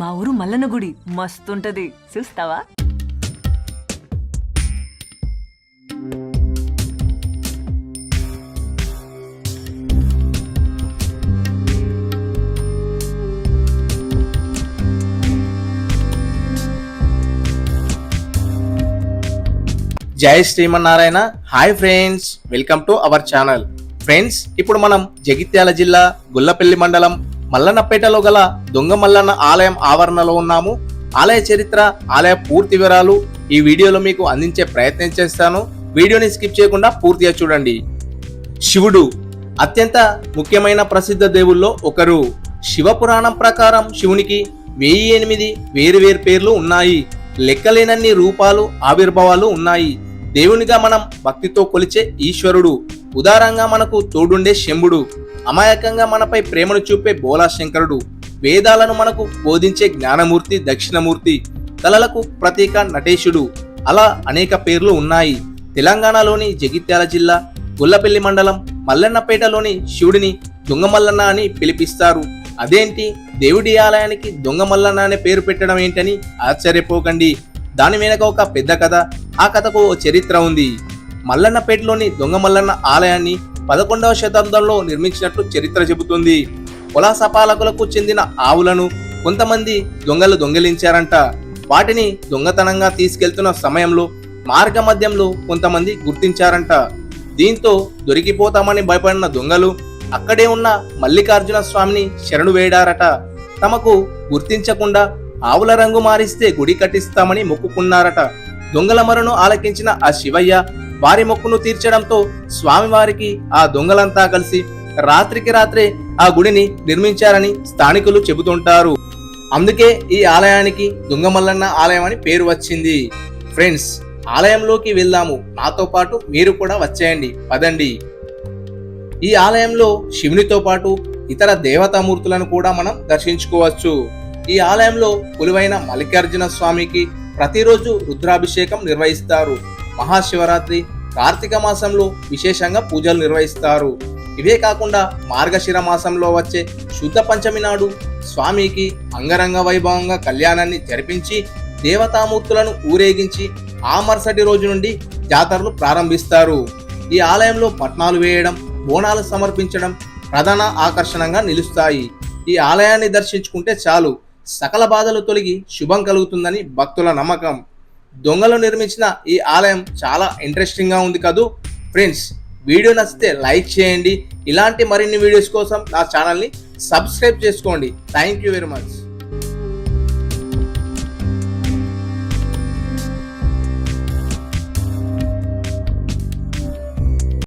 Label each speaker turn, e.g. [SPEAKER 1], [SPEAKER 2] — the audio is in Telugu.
[SPEAKER 1] మా ఊరు మల్లన్న గుడి. మస్తుంటది. చూస్తావా?
[SPEAKER 2] జై Srimannarayana. Hi friends. Welcome to our channel. Friends ఇప్పుడు మనం జగిత్యాల జిల్లా గుల్లపల్లి మండలం మల్లన్నపేటలో గల దొంగ మల్లన్న ఆలయం ఆవరణలో ఉన్నాము. ఆలయ చరిత్ర ఆలయ పూర్తి వివరాలు ఈ వీడియోలో మీకు అందించే ప్రయత్నం చేస్తాను. వీడియోని స్కిప్ చేయకుండా పూర్తిగా చూడండి. శివుడు అత్యంత ముఖ్యమైన ప్రసిద్ధ దేవుల్లో ఒకరు. శివపురాణం ప్రకారం శివునికి వెయ్యి ఎనిమిది వేరు వేరు పేర్లు ఉన్నాయి. లెక్కలేనన్ని రూపాలు ఆవిర్భావాలు ఉన్నాయి. దేవునిగా మనం భక్తితో కొలిచే ఈశ్వరుడు. ఉదారంగా మనకు తోడుండే శంభుడు. అమాయకంగా మనపై ప్రేమను చూపే బోలా శంకరుడు వేదాలను మనకు బోధించే జ్ఞానమూర్తి దక్షిణమూర్తి కళలకు ప్రతీక నటేశుడు. అలా అనేక పేర్లు ఉన్నాయి. తెలంగాణలోని జగిత్యాల జిల్లా గుల్లపల్లి మండలం మల్లన్నపేటలోని శివుడిని దొంగమల్లన్న అని పిలిపిస్తారు. అదేంటి? దేవుడి ఆలయానికి దొంగమల్లన్న అనే పేరు పెట్టడం ఏంటని ఆశ్చర్యపోకండి. దాని వెనక ఒక పెద్ద కథ ఆ కథకు ఓ చరిత్ర ఉంది. మల్లన్నపేటలోని దొంగమల్లన్న ఆలయాన్ని పదకొండవ శతాబ్దంలో నిర్మించినట్లు చరిత్ర చెబుతుంది. కులాసపాలకులకు చెందిన ఆవులను కొంతమంది దొంగలు దొంగిలించారంట. వాటిని దొంగతనంగా తీసుకెళ్తున్న సమయంలో మార్గ మధ్యంలో కొంతమంది గుర్తించారంట. దీంతో దొరికిపోతామని భయపడిన దొంగలు అక్కడే ఉన్న మల్లికార్జున స్వామిని శరణు వేడారట. తమకు గుర్తించకుండా ఆవుల రంగు మారిస్తే గుడి కట్టిస్తామని మొక్కుకున్నారట. దొంగల మరణం ఆలకించిన ఆ శివయ్య వారి మొక్కును తీర్చడంతో స్వామివారికి ఆ దొంగలంతా కలిసి రాత్రికి రాత్రే ఆ గుడిని నిర్మించారని స్థానికులు చెబుతుంటారు. అందుకే ఈ ఆలయానికి దొంగమల్లన్న ఆలయం అని పేరు వచ్చింది. ఫ్రెండ్స్ ఆలయంలోకి వెళ్దాము. నాతో పాటు మీరు కూడా వచ్చేయండి. పదండి. ఈ ఆలయంలో శివునితో పాటు ఇతర దేవతామూర్తులను కూడా మనం దర్శించుకోవచ్చు. ఈ ఆలయంలో కొలువైన మల్లికార్జున స్వామికి ప్రతిరోజు రుద్రాభిషేకం నిర్వహిస్తారు. మహాశివరాత్రి కార్తీక మాసంలో విశేషంగా పూజలు నిర్వహిస్తారు. ఇవే కాకుండా మార్గశిర మాసంలో వచ్చే శుద్ధ పంచమి నాడు స్వామికి అంగరంగ వైభవంగా కళ్యాణాన్ని జరిపించి దేవతామూర్తులను ఊరేగించి ఆ మరుసటి రోజు నుండి జాతరలు ప్రారంభిస్తారు. ఈ ఆలయంలో పట్నాలు వేయడం బోనాలు సమర్పించడం ప్రధాన ఆకర్షణగా నిలుస్తాయి. ఈ ఆలయాన్ని దర్శించుకుంటే చాలు సకల బాధలు తొలగి శుభం కలుగుతుందని భక్తుల నమ్మకం. దొంగలు నిర్మించిన ఈ ఆలయం చాలా ఇంట్రెస్టింగ్గా ఉంది కదూ. ఫ్రెండ్స్ వీడియో నచ్చితే లైక్ చేయండి. ఇలాంటి మరిన్ని వీడియోస్ కోసం నా ఛానల్ని సబ్స్క్రైబ్ చేసుకోండి. Thank you very much